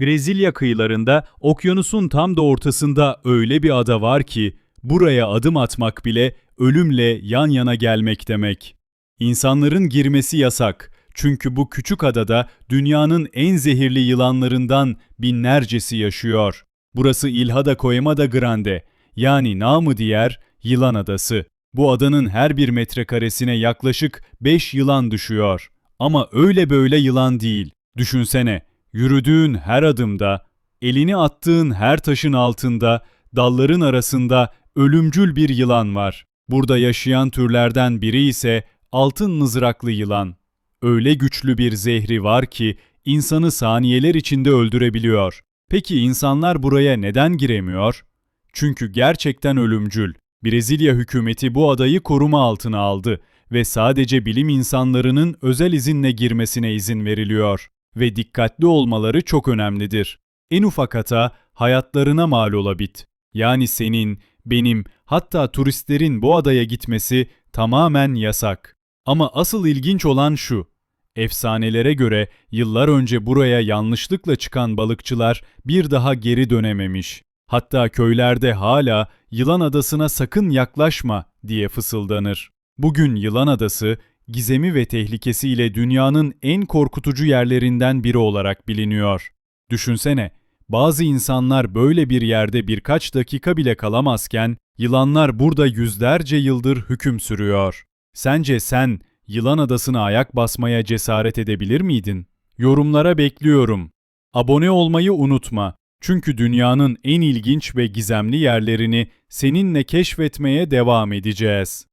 Brezilya kıyılarında okyanusun tam da ortasında öyle bir ada var ki buraya adım atmak bile ölümle yan yana gelmek demek. İnsanların girmesi yasak. Çünkü bu küçük adada dünyanın en zehirli yılanlarından binlercesi yaşıyor. Burası Ilhada Coimada Grande yani namı diğer Yılan Adası. Bu adanın her bir metrekaresine yaklaşık 5 yılan düşüyor. Ama öyle böyle yılan değil. Düşünsene, yürüdüğün her adımda, elini attığın her taşın altında, dalların arasında ölümcül bir yılan var. Burada yaşayan türlerden biri ise altın mızraklı yılan. Öyle güçlü bir zehri var ki insanı saniyeler içinde öldürebiliyor. Peki insanlar buraya neden giremiyor? Çünkü gerçekten ölümcül. Brezilya hükümeti bu adayı koruma altına aldı ve sadece bilim insanlarının özel izinle girmesine izin veriliyor ve dikkatli olmaları çok önemlidir. En ufak hata hayatlarına mal olabit. Yani senin, benim, hatta turistlerin bu adaya gitmesi tamamen yasak. Ama asıl ilginç olan şu. Efsanelere göre yıllar önce buraya yanlışlıkla çıkan balıkçılar bir daha geri dönememiş. Hatta köylerde hala Yılan Adası'na sakın yaklaşma diye fısıldanır. Bugün Yılan Adası, gizemi ve tehlikesiyle dünyanın en korkutucu yerlerinden biri olarak biliniyor. Düşünsene, bazı insanlar böyle bir yerde birkaç dakika bile kalamazken, yılanlar burada yüzlerce yıldır hüküm sürüyor. Sence sen Yılan Adası'na ayak basmaya cesaret edebilir miydin? Yorumlara bekliyorum. Abone olmayı unutma. Çünkü dünyanın en ilginç ve gizemli yerlerini seninle keşfetmeye devam edeceğiz.